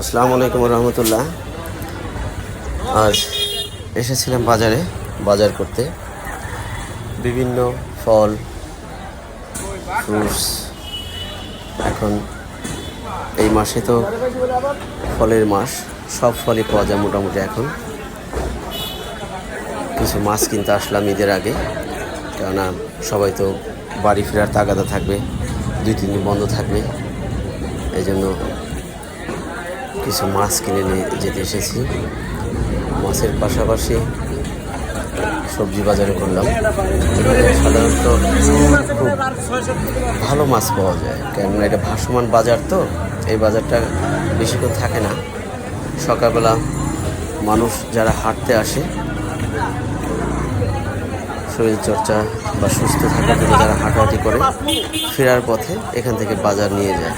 আসসালামু আলাইকুম রহমতুল্লাহ। আজ এসেছিলাম বাজারে, বাজার করতে। বিভিন্ন ফল, ফ্রুটস। এখন এই মাসে তো ফলের মাস, সব ফলই পাওয়া যায় মোটামুটি এখন। কিছু মাছ কিনতে আসলাম ঈদের আগে, কেননা সবাই তো বাড়ি ফেরার তাগাদা থাকবে, দুই তিন দিন বন্ধ থাকবে। এই জন্য কিছু মাছ কিনে নিয়ে যেতে এসেছি। মাছের পাশাপাশি সবজি বাজারে করলাম। সাধারণত খুব ভালো মাছ পাওয়া যায়। কেননা এটা ভাসমান বাজার তো, এই বাজারটা বেশিক্ষণ থাকে না। সকালবেলা মানুষ যারা হাঁটতে আসে শরীরচর্চা বা সুস্থ থাকার জন্য যারা হাঁটাহাঁটি করে, ফেরার পথে এখান থেকে বাজার নিয়ে যায়।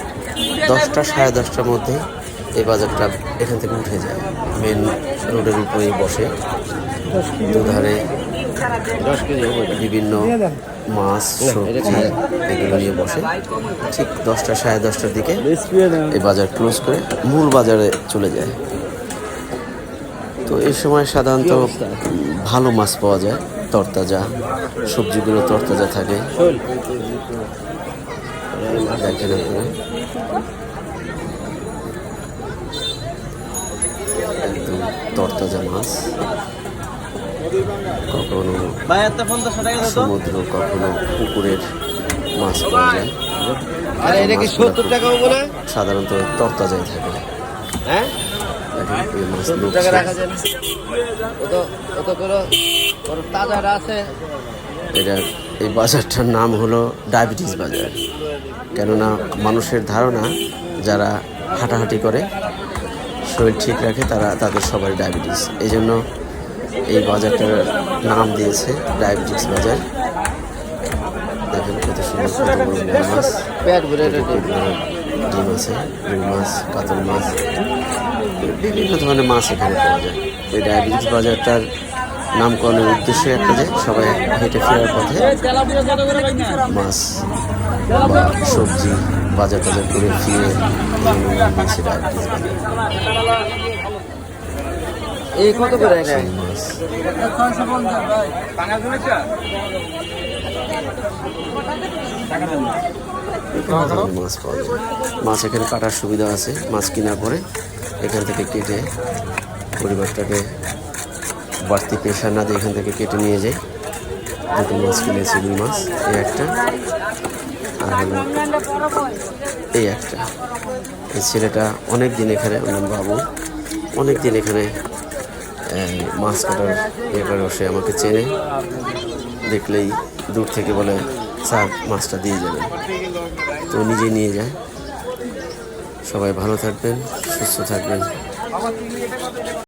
দশটা সাড়ে দশটার মধ্যে এই বাজারটা এখান থেকে উঠে যায়। মেন রোডের উপরেই বসে। দুধারে বিভিন্ন মাছ, সবজি এগুলো নিয়ে বসে। ঠিক দশটা, সাড়ে দশটার দিকে এই বাজার ক্লোজ করে মূল বাজারে চলে যায়। তো এই সময় সাধারণত ভালো মাছ পাওয়া যায়, তরতাজা। সবজিগুলো তরতাজা থাকে। দেখেন আপনারা। তরতাজা মাছ। কখনো সমুদ্র কখনো পুকুরের মাছ পাওয়া যায়। সাধারণত তরতাজাই থাকে। হ্যাঁ? এটা এই বাজারটার নাম হলো ডায়াবেটিস বাজার। কেননা মানুষের ধারণা যারা হাঁটাহাঁটি করে শরীর ঠিক রাখে তারা তাদের সবাই ডায়াবেটিস। এই জন্য এই বাজারটার নাম দিয়েছে ডায়াবেটিস বাজার। দেখেন কত সুন্দর কত বড় বড় মাছ। ডিম আছে রুই মাছ কাতল মাছ। বিভিন্ন ধরনের মাছ এখানে পাওয়া যায়। এই ডায়াবেটিস বাজারটার নামকরণের উদ্দেশ্য একটা যে সবাই হেঁটে ফেরার পথে মাছ বা সবজি বাজার টাজার করে ফিরে এই কত করে মাছ। পাওয়া যায়। মাছ এখানে কাটার সুবিধা আছে। মাছ কেনার পরে এখান থেকে কেটে পরিবারটাকে বাড়তি প্রেশার না দিয়ে এখান থেকে কেটে নিয়ে যাই। দুটো মাছ কিনেছি মাছ এই একটা। এই একটা। এই ছেলেটা অনেক দিন এখানে ওর বাবু অনেক দিন এখানে মাছ কাটার করে বসে আমাকে চেনে। দেখলেই দূর থেকে বলে, স্যার, মাছটা দিয়ে যাবেন। তো নিজে নিয়ে যায়। সবাই ভালো থাকবেন, সুস্থ থাকবেন।